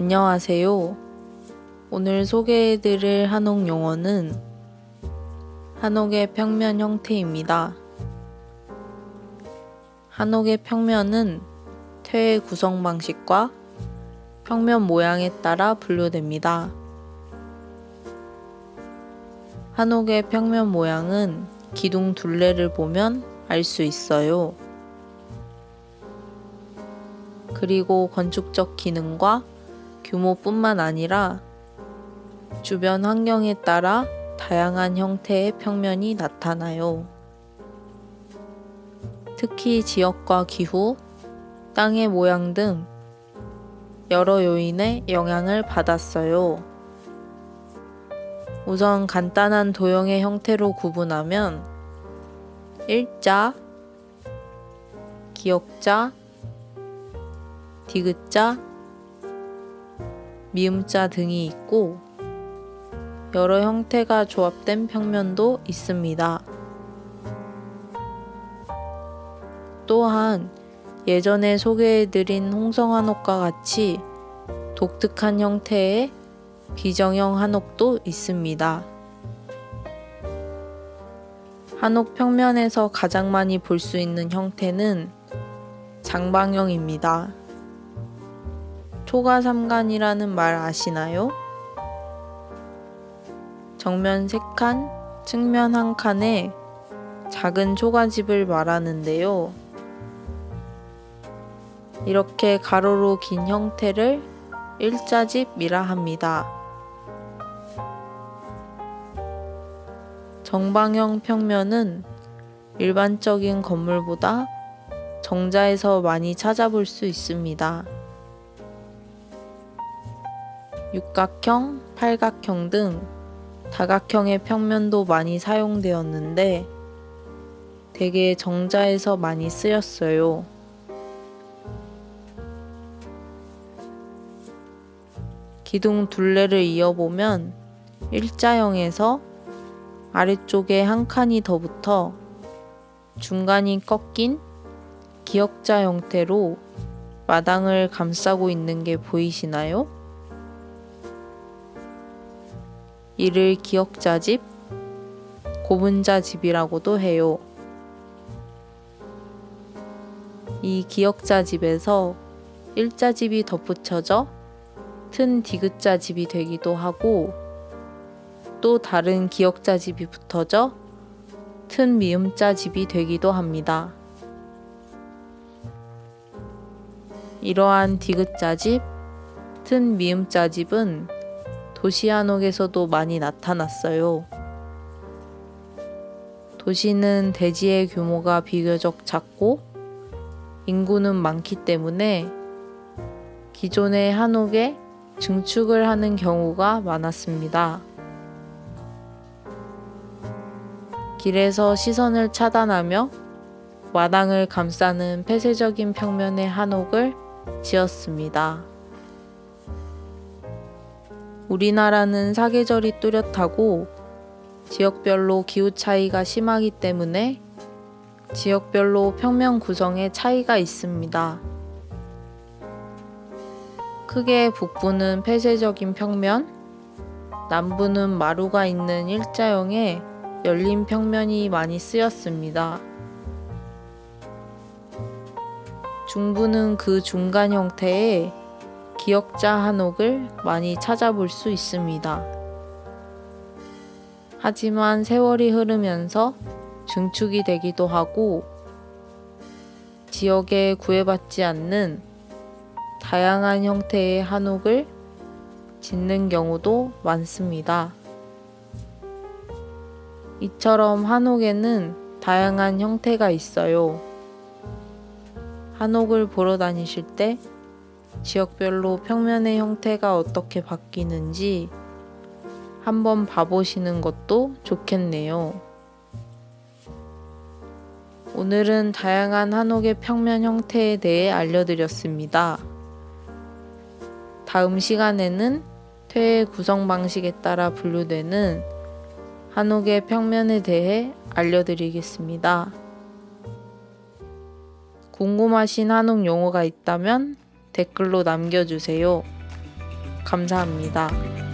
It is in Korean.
안녕하세요. 오늘 소개해드릴 한옥 용어는 한옥의 평면 형태입니다. 한옥의 평면은 퇴의 구성 방식과 평면 모양에 따라 분류됩니다. 한옥의 평면 모양은 기둥 둘레를 보면 알 수 있어요. 그리고 건축적 기능과 규모뿐만 아니라 주변 환경에 따라 다양한 형태의 평면이 나타나요. 특히 지역과 기후, 땅의 모양 등 여러 요인의 영향을 받았어요. 우선 간단한 도형의 형태로 구분하면 일자, 기역자, 디귿자, 미음자 등이 있고 여러 형태가 조합된 평면도 있습니다. 또한 예전에 소개해드린 홍성한옥과 같이 독특한 형태의 비정형 한옥도 있습니다. 한옥 평면에서 가장 많이 볼 수 있는 형태는 장방형입니다. 초가삼간이라는 말 아시나요? 정면 세 칸, 측면 한 칸에 작은 초가집을 말하는데요. 이렇게 가로로 긴 형태를 일자집이라 합니다. 정방형 평면은 일반적인 건물보다 정자에서 많이 찾아볼 수 있습니다. 육각형, 팔각형 등 다각형의 평면도 많이 사용되었는데 대개 정자에서 많이 쓰였어요. 기둥 둘레를 이어보면 일자형에서 아래쪽에 한 칸이 더 붙어 중간이 꺾인 기역자 형태로 마당을 감싸고 있는 게 보이시나요? 이를 기역자집, 고분자집이라고도 해요. 이 기역자집에서 일자집이 덧붙여져 튼 디귿자집이 되기도 하고 또 다른 기역자집이 붙어져 튼 미음자집이 되기도 합니다. 이러한 디귿자집, 튼 미음자집은 도시 한옥에서도 많이 나타났어요. 도시는 대지의 규모가 비교적 작고 인구는 많기 때문에 기존의 한옥에 증축을 하는 경우가 많았습니다. 길에서 시선을 차단하며 마당을 감싸는 폐쇄적인 평면의 한옥을 지었습니다. 우리나라는 사계절이 뚜렷하고 지역별로 기후 차이가 심하기 때문에 지역별로 평면 구성에 차이가 있습니다. 크게 북부는 폐쇄적인 평면, 남부는 마루가 있는 일자형의 열린 평면이 많이 쓰였습니다. 중부는 그 중간 형태의 기역자 한옥을 많이 찾아볼 수 있습니다. 하지만 세월이 흐르면서 증축이 되기도 하고 지역에 구애받지 않는 다양한 형태의 한옥을 짓는 경우도 많습니다. 이처럼 한옥에는 다양한 형태가 있어요. 한옥을 보러 다니실 때 지역별로 평면의 형태가 어떻게 바뀌는지 한번 봐보시는 것도 좋겠네요. 오늘은 다양한 한옥의 평면 형태에 대해 알려드렸습니다. 다음 시간에는 퇴의 구성 방식에 따라 분류되는 한옥의 평면에 대해 알려드리겠습니다. 궁금하신 한옥 용어가 있다면 댓글로 남겨주세요. 감사합니다.